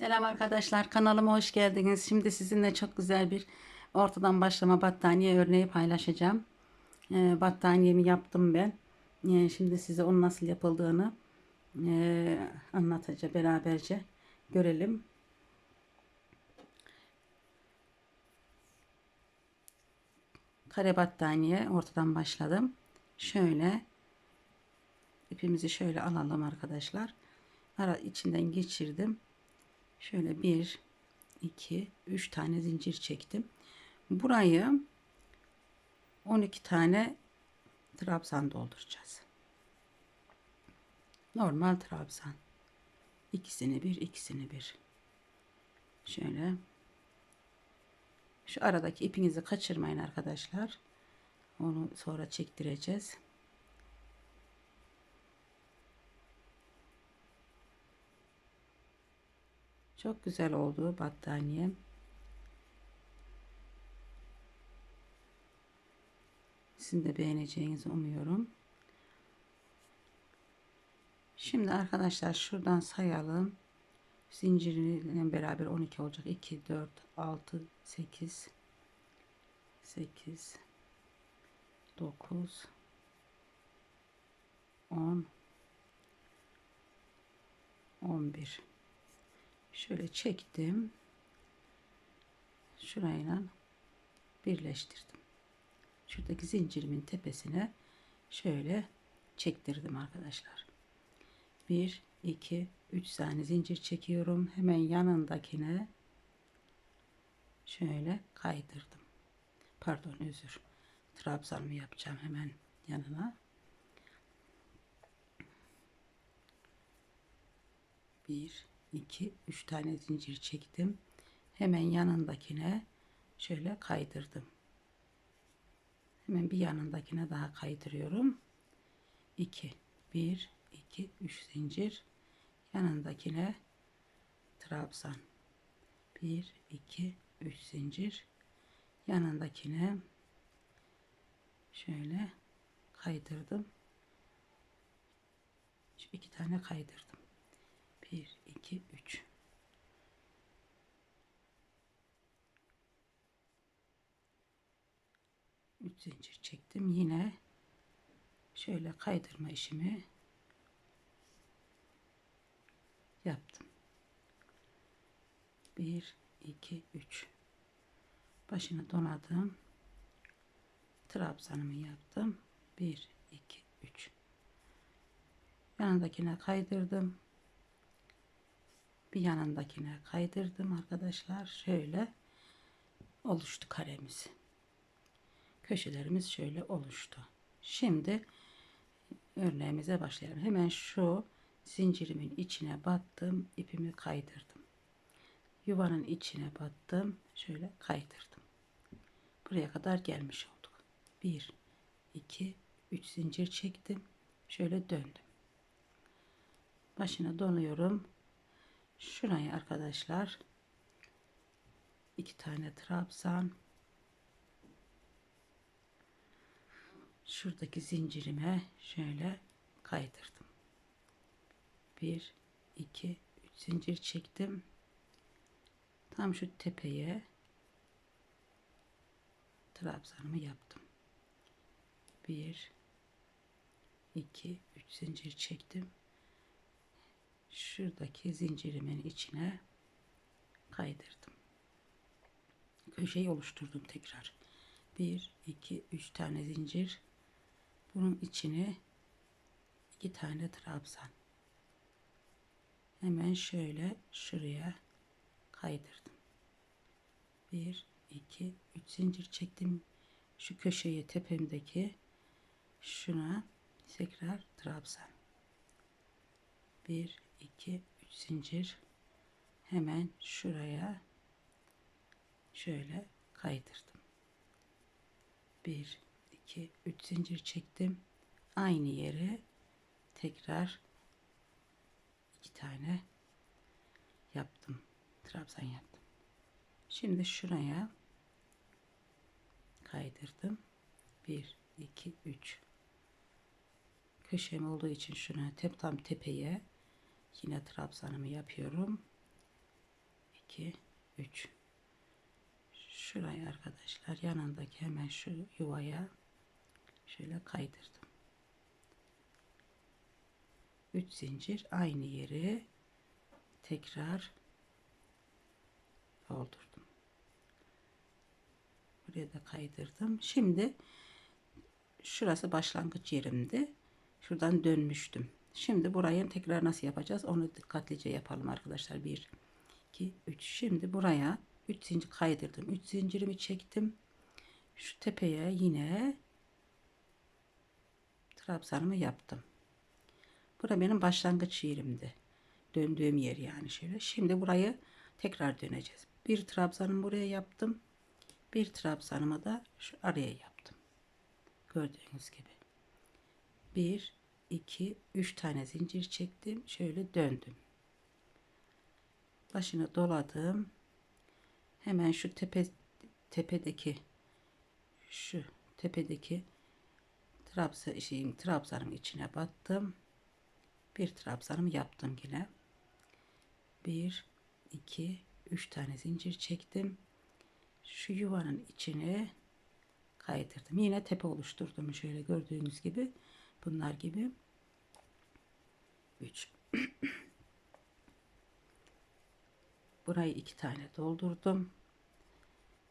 Selam arkadaşlar kanalıma hoş geldiniz. Şimdi sizinle çok güzel bir ortadan başlama battaniye örneği paylaşacağım. Ee, battaniyemi yaptım ben. Ee, şimdi size onun nasıl yapıldığını e, anlatacağım beraberce görelim. Kare battaniye ortadan başladım. Şöyle ipimizi şöyle alalım arkadaşlar. Ara içinden geçirdim. Şöyle bir, iki, üç tane zincir çektim. Burayı 12 tane trabzan dolduracağız. Normal trabzan. İkisini bir, ikisini bir. Şöyle. Şu aradaki ipinizi kaçırmayın arkadaşlar. Onu sonra çektireceğiz. Çok güzel oldu battaniyem. Sizin de beğeneceğinizi umuyorum. Şimdi arkadaşlar şuradan sayalım. Zinciriyle beraber 12 olacak. 2, 4, 6, 8, 8, 9, 10, 11. Şöyle çektim. Şurayla birleştirdim. Şuradaki zincirimin tepesine şöyle çektirdim arkadaşlar. 1 2 3 tane zincir çekiyorum. Hemen yanındakine şöyle kaydırdım. Pardon özür. Trabzanımı yapacağım hemen yanına. 1 2 3 tane zincir çektim. Hemen yanındakine şöyle kaydırdım. Hemen bir yanındakine daha kaydırıyorum. 2 1 2 3 zincir yanındakine trabzan 1 2 3 zincir yanındakine şöyle kaydırdım. Şu iki tane kaydırdım. 1 2 3 3 zincir çektim. Yine şöyle kaydırma işimi yaptım. 1 2 3 başını donadım. Trabzanımı yaptım. 1 2 3 yanındakine kaydırdım bir yanındakine kaydırdım arkadaşlar. Şöyle oluştu karemiz. Köşelerimiz şöyle oluştu. Şimdi örneğimize başlayalım. Hemen şu zincirimin içine battım. ipimi kaydırdım. Yuvanın içine battım. Şöyle kaydırdım. Buraya kadar gelmiş olduk. 1 2 3 zincir çektim. Şöyle döndüm. Başına donuyorum şurayı arkadaşlar iki tane trabzan şuradaki zincirime şöyle kaydırdım. Bir, iki, üç zincir çektim. Tam şu tepeye trabzanımı yaptım. Bir, iki, üç zincir çektim şuradaki zincirimin içine kaydırdım. Köşeyi oluşturdum tekrar. 1 2 3 tane zincir. Bunun içine iki tane trabzan. Hemen şöyle şuraya kaydırdım. 1 2 3 zincir çektim. Şu köşeyi tepemdeki şuna tekrar trabzan. 1 2 3 zincir. Hemen şuraya şöyle kaydırdım. 1 2 3 zincir çektim. Aynı yere tekrar iki tane yaptım. Trabzan yaptım. Şimdi şuraya kaydırdım. 1 2 3 köşem olduğu için şuna tep tam tepeye Yine trabzanımı yapıyorum. 2 3 şuraya arkadaşlar yanındaki hemen şu yuvaya şöyle kaydırdım. 3 zincir aynı yeri tekrar doldurdum. Buraya da kaydırdım. Şimdi şurası başlangıç yerimdi. Şuradan dönmüştüm şimdi burayı tekrar nasıl yapacağız? Onu dikkatlice yapalım arkadaşlar. 1 2 3 şimdi buraya 3 zincir kaydırdım. 3 zincirimi çektim. Şu tepeye yine trabzanımı yaptım. Bura benim başlangıç yerimdi. Döndüğüm yer yani şöyle. Şimdi burayı tekrar döneceğiz. Bir trabzanımı buraya yaptım. Bir trabzanımı da şu araya yaptım. Gördüğünüz gibi. 1 2 3 tane zincir çektim şöyle döndüm. Başını doladım. Hemen şu tepe tepedeki şu tepedeki trabza şeyin trabzanın içine battım. Bir trabzanımı yaptım yine. 1 2 3 tane zincir çektim. Şu yuvanın içine kaydırdım. Yine tepe oluşturdum şöyle gördüğünüz gibi bunlar gibi. 3 burayı iki tane doldurdum.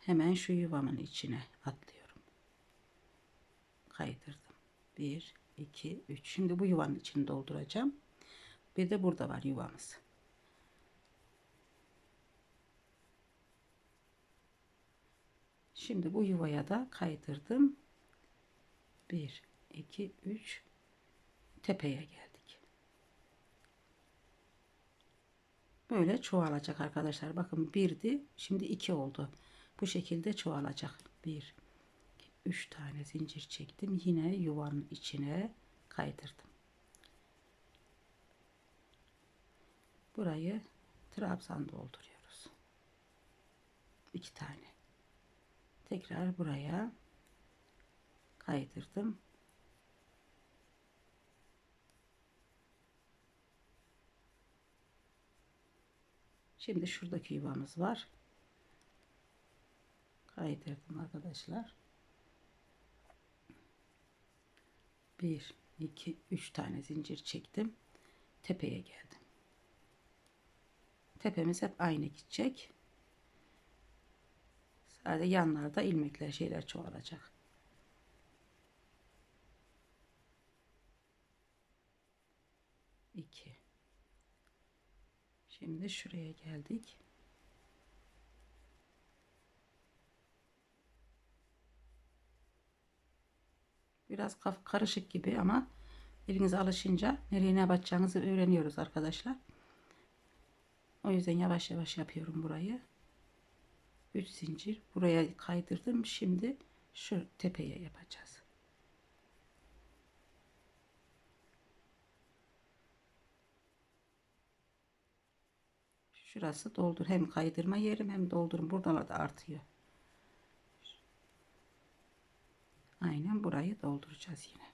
Hemen şu yuvamın içine atlıyorum. Kaydırdım. 1 2 3 şimdi bu yuvanın içini dolduracağım. Bir de burada var yuvamız. Şimdi bu yuvaya da kaydırdım. 1 2 3 tepeye geldik. Böyle çoğalacak arkadaşlar. Bakın birdi şimdi iki oldu. Bu şekilde çoğalacak. 1 3 tane zincir çektim. Yine yuvanın içine kaydırdım. Burayı trabzan dolduruyoruz. İki tane. Tekrar buraya kaydırdım Şimdi şuradaki yuvamız var. Kaydırdım arkadaşlar. 1 2 3 tane zincir çektim. Tepeye geldim. Tepemiz hep aynı gidecek. Sadece yanlarda ilmekler şeyler çoğalacak. İki. Şimdi şuraya geldik. Biraz karışık gibi ama eliniz alışınca nereye ne batacağınızı öğreniyoruz arkadaşlar. O yüzden yavaş yavaş yapıyorum burayı. 3 zincir buraya kaydırdım. Şimdi şu tepeye yapacağız. Şurası doldur. Hem kaydırma yerim hem doldurun. Buradan da artıyor. Aynen burayı dolduracağız yine.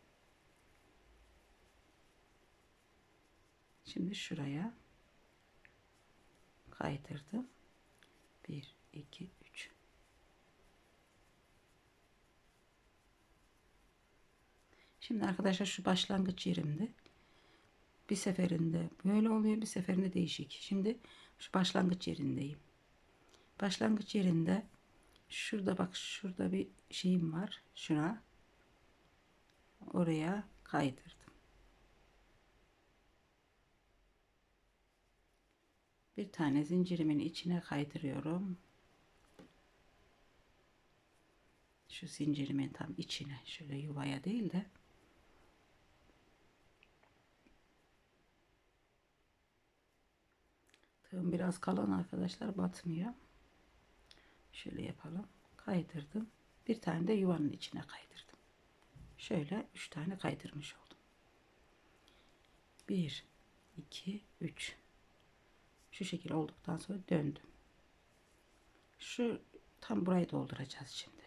Şimdi şuraya kaydırdım. 1 2 3 Şimdi arkadaşlar şu başlangıç yerimde bir seferinde böyle oluyor bir seferinde değişik. Şimdi şu başlangıç yerindeyim. Başlangıç yerinde şurada bak şurada bir şeyim var. Şuna oraya kaydırdım. Bir tane zincirimin içine kaydırıyorum. Şu zincirimin tam içine şöyle yuvaya değil de Tığım biraz kalın arkadaşlar batmıyor. Şöyle yapalım. Kaydırdım. Bir tane de yuvanın içine kaydırdım. Şöyle üç tane kaydırmış oldum. Bir, iki, üç. Şu şekil olduktan sonra döndüm. Şu tam burayı dolduracağız şimdi.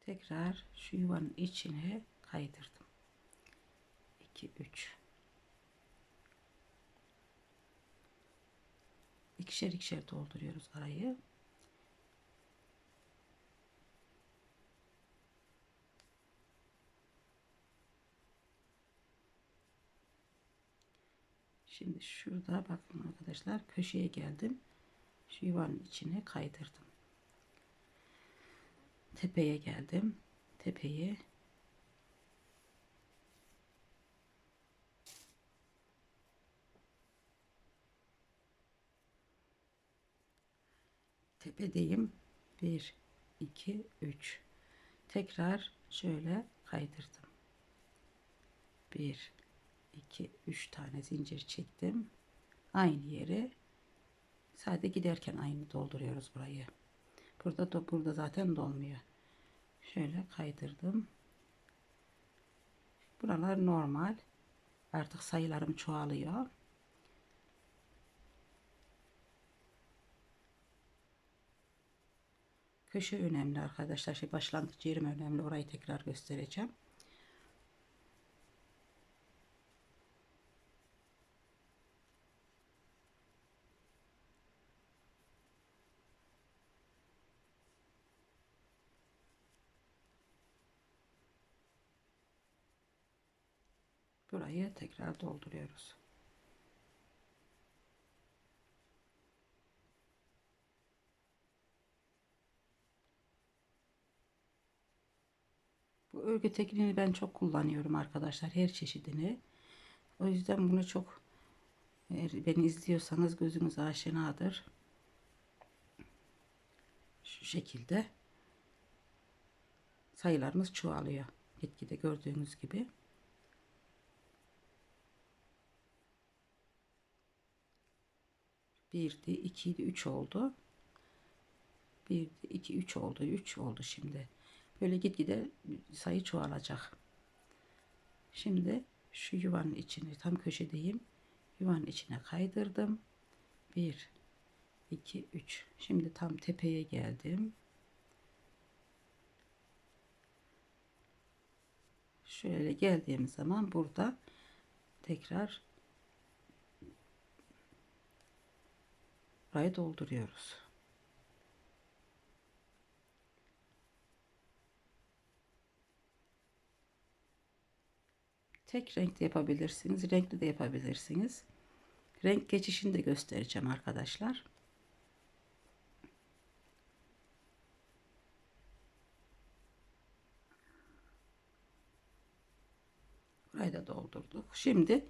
Tekrar şu yuvanın içine kaydırdım. 2 2 3 ikişer ikişer dolduruyoruz arayı. Şimdi şurada bakın arkadaşlar köşeye geldim. Şu yuvanın içine kaydırdım. Tepeye geldim. Tepeyi tepedeyim. 1 2 3 tekrar şöyle kaydırdım. 1 2 3 tane zincir çektim. Aynı yeri sadece giderken aynı dolduruyoruz burayı. Burada da burada zaten dolmuyor. Şöyle kaydırdım. Buralar normal. Artık sayılarım çoğalıyor. Köşe önemli arkadaşlar. Şey başlangıç yerim önemli. Orayı tekrar göstereceğim. Burayı tekrar dolduruyoruz. Bu örgü tekniğini ben çok kullanıyorum arkadaşlar. Her çeşidini. O yüzden bunu çok eğer beni izliyorsanız gözünüz aşinadır. Şu şekilde sayılarımız çoğalıyor. Gitgide gördüğünüz gibi. Birdi, ikiydi, üç oldu. Birdi, iki, üç oldu. Üç oldu şimdi. Böyle gitgide sayı çoğalacak. Şimdi şu yuvanın içini tam köşedeyim. Yuvanın içine kaydırdım. 1 2 3. Şimdi tam tepeye geldim. Şöyle geldiğim zaman burada tekrar burayı dolduruyoruz. Tek renkte yapabilirsiniz. Renkli de yapabilirsiniz. Renk geçişini de göstereceğim arkadaşlar. Burayı da doldurduk. Şimdi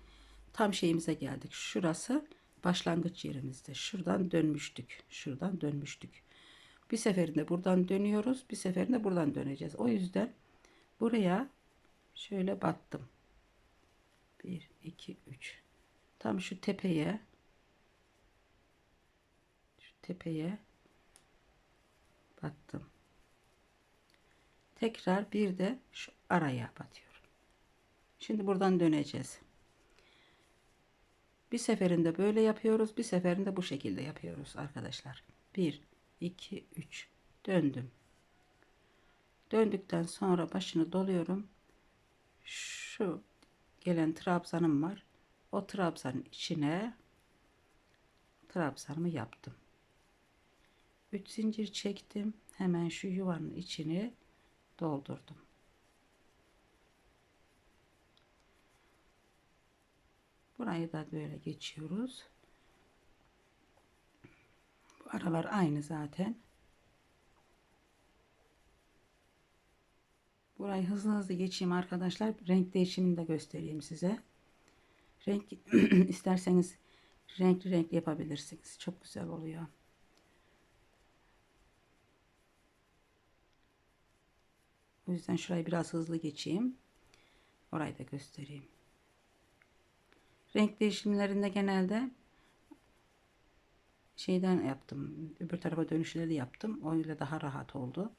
tam şeyimize geldik. Şurası başlangıç yerimizde. Şuradan dönmüştük. Şuradan dönmüştük. Bir seferinde buradan dönüyoruz. Bir seferinde buradan döneceğiz. O yüzden buraya şöyle battım. 1 2 3 tam şu tepeye. Şu tepeye battım. Tekrar bir de şu araya batıyorum. Şimdi buradan döneceğiz. Bir seferinde böyle yapıyoruz bir seferinde bu şekilde yapıyoruz arkadaşlar. 1 2 3 döndüm. Döndükten sonra başını doluyorum. Şu gelen trabzanım var. O trabzanın içine trabzanımı yaptım. 3 zincir çektim. Hemen şu yuvanın içini doldurdum. Burayı da böyle geçiyoruz. Bu aralar aynı zaten. Burayı hızlı hızlı geçeyim arkadaşlar. Renk değişimini de göstereyim size. Renk isterseniz renkli renkli yapabilirsiniz. Çok güzel oluyor. O yüzden şurayı biraz hızlı geçeyim. Orayı da göstereyim. Renk değişimlerinde genelde şeyden yaptım. Öbür tarafa dönüşleri yaptım. O ile daha rahat oldu.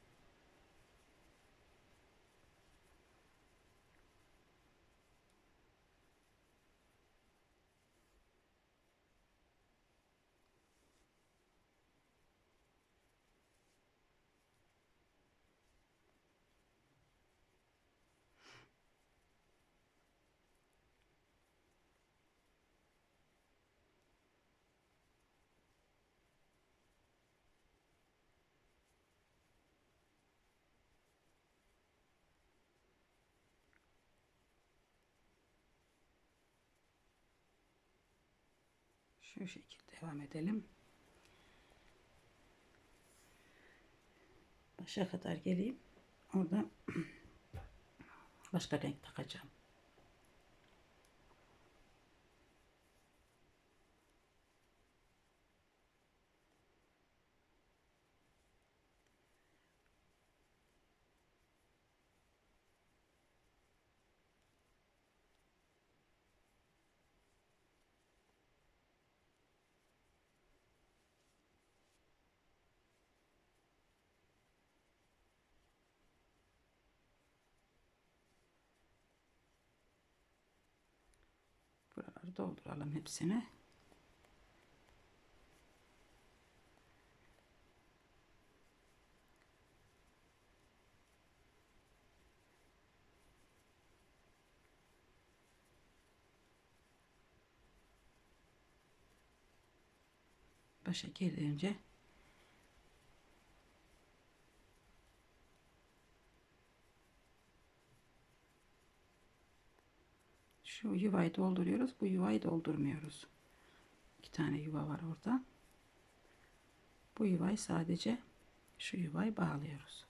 Şu şekilde devam edelim. Başa kadar geleyim. Orada başka renk takacağım. Dolduralım hepsini. Başa gelince Şu yuvayı dolduruyoruz. Bu yuvayı doldurmuyoruz. İki tane yuva var orada. Bu yuvayı sadece şu yuvayı bağlıyoruz.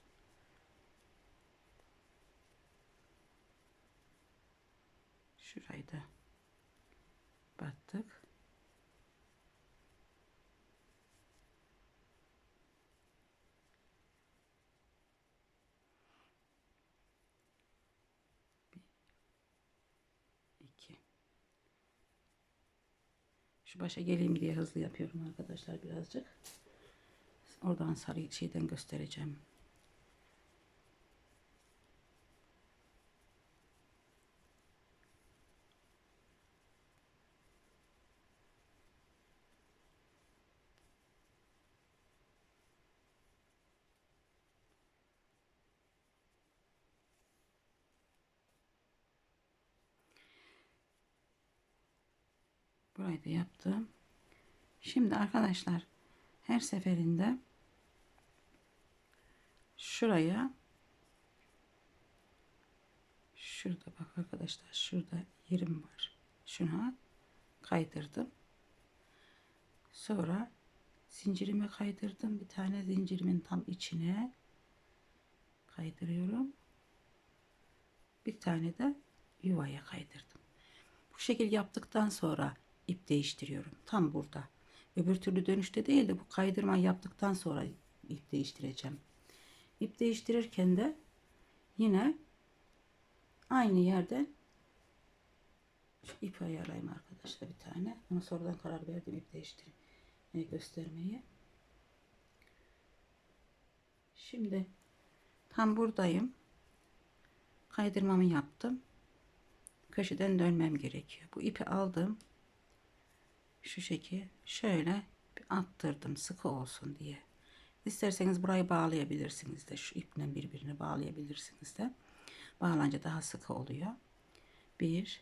Şurayı da battık. iki. Şu başa geleyim diye hızlı yapıyorum arkadaşlar birazcık. Oradan sarı şeyden göstereceğim. Burayı yaptım. Şimdi arkadaşlar her seferinde şuraya şurada bak arkadaşlar şurada yerim var. Şuna kaydırdım. Sonra zincirimi kaydırdım. Bir tane zincirimin tam içine kaydırıyorum. Bir tane de yuvaya kaydırdım. Bu şekil yaptıktan sonra ip değiştiriyorum. Tam burada. Öbür türlü dönüşte değil de bu kaydırma yaptıktan sonra ip değiştireceğim. İp değiştirirken de yine aynı yerden şu ip ayarlayayım arkadaşlar bir tane. Ama sonradan karar verdim ip değiştirmeyi göstermeyi. Şimdi tam buradayım. Kaydırmamı yaptım. Köşeden dönmem gerekiyor. Bu ipi aldım şu şekil şöyle attırdım sıkı olsun diye. İsterseniz burayı bağlayabilirsiniz de şu iple birbirine bağlayabilirsiniz de. Bağlanca daha sıkı oluyor. Bir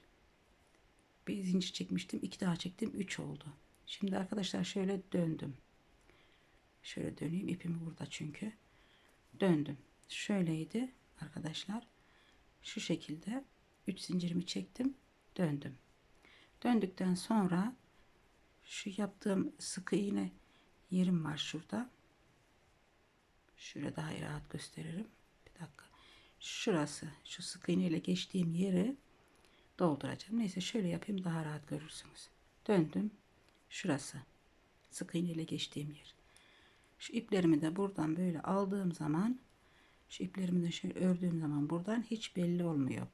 bir zincir çekmiştim. iki daha çektim. Üç oldu. Şimdi arkadaşlar şöyle döndüm. Şöyle döneyim. ipimi burada çünkü. Döndüm. Şöyleydi arkadaşlar. Şu şekilde üç zincirimi çektim. Döndüm. Döndükten sonra şu yaptığım sıkı iğne yerim var şurada. Şöyle daha rahat gösteririm. Bir dakika. Şurası şu sık iğne ile geçtiğim yeri dolduracağım. Neyse şöyle yapayım daha rahat görürsünüz. Döndüm. Şurası. Sık iğne ile geçtiğim yer. Şu iplerimi de buradan böyle aldığım zaman şu iplerimi de şöyle ördüğüm zaman buradan hiç belli olmuyor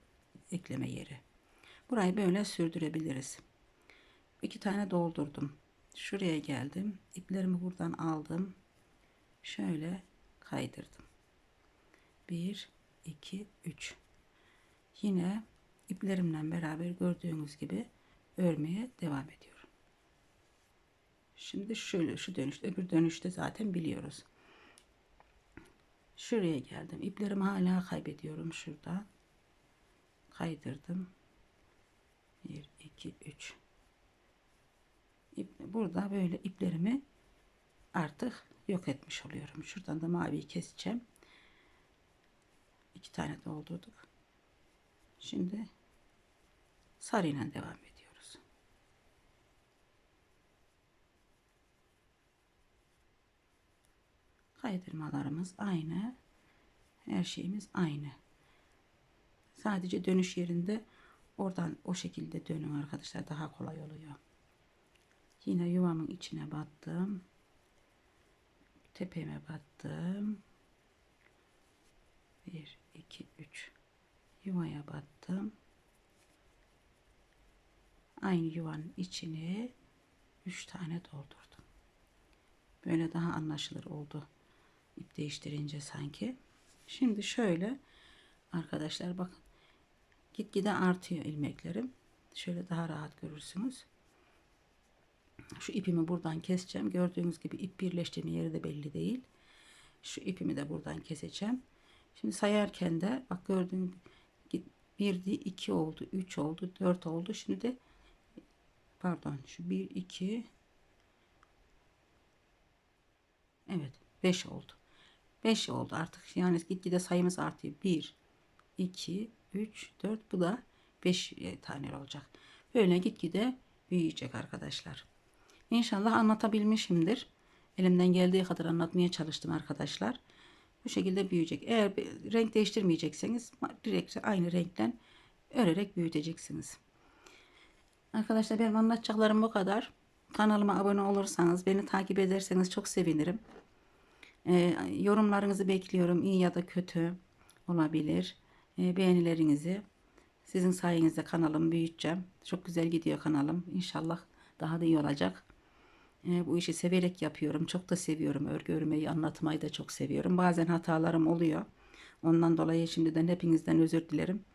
ekleme yeri. Burayı böyle sürdürebiliriz iki tane doldurdum. Şuraya geldim. İplerimi buradan aldım. Şöyle kaydırdım. 1 2 3 yine iplerimle beraber gördüğünüz gibi örmeye devam ediyorum. Şimdi şöyle şu dönüşte öbür dönüşte zaten biliyoruz. Şuraya geldim. İplerimi hala kaybediyorum şurada. Kaydırdım. 1 2 3 burada böyle iplerimi artık yok etmiş oluyorum. Şuradan da maviyi keseceğim. İki tane doldurduk. Şimdi sarıyla devam ediyoruz. Kaydırmalarımız aynı. Her şeyimiz aynı. Sadece dönüş yerinde oradan o şekilde dönün arkadaşlar daha kolay oluyor. Yine yuvamın içine battım. Tepeme battım. 1 2 3 yuvaya battım. Aynı yuvanın içine 3 tane doldurdum. Böyle daha anlaşılır oldu. İp değiştirince sanki. Şimdi şöyle arkadaşlar bakın. Gitgide artıyor ilmeklerim. Şöyle daha rahat görürsünüz. Şu ipimi buradan keseceğim. Gördüğünüz gibi ip birleştiğim yeri de belli değil. Şu ipimi de buradan keseceğim. Şimdi sayarken de bak gördüğün bir de 2 oldu, 3 oldu, 4 oldu. Şimdi de pardon şu 1 2 Evet 5 oldu. 5 oldu artık. Yani gitgide sayımız artıyor. 1 2 3 4 bu da 5 tane olacak. Böyle gitgide büyüyecek arkadaşlar. İnşallah anlatabilmişimdir. Elimden geldiği kadar anlatmaya çalıştım arkadaşlar. Bu şekilde büyüyecek. Eğer renk değiştirmeyecekseniz direkt aynı renkten örerek büyüteceksiniz. Arkadaşlar benim anlatacaklarım bu kadar. Kanalıma abone olursanız, beni takip ederseniz çok sevinirim. Ee, yorumlarınızı bekliyorum. iyi ya da kötü olabilir. Ee, beğenilerinizi. Sizin sayenizde kanalımı büyüteceğim. Çok güzel gidiyor kanalım. İnşallah daha da iyi olacak. Ee, bu işi severek yapıyorum. Çok da seviyorum. Örgü örmeyi, anlatmayı da çok seviyorum. Bazen hatalarım oluyor. Ondan dolayı şimdiden hepinizden özür dilerim.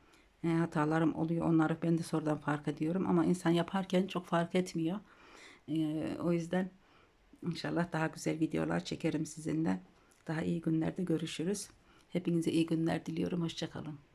Ee, hatalarım oluyor. Onları ben de sonradan fark ediyorum. Ama insan yaparken çok fark etmiyor. Ee, o yüzden inşallah daha güzel videolar çekerim sizinle. Daha iyi günlerde görüşürüz. Hepinize iyi günler diliyorum. Hoşçakalın.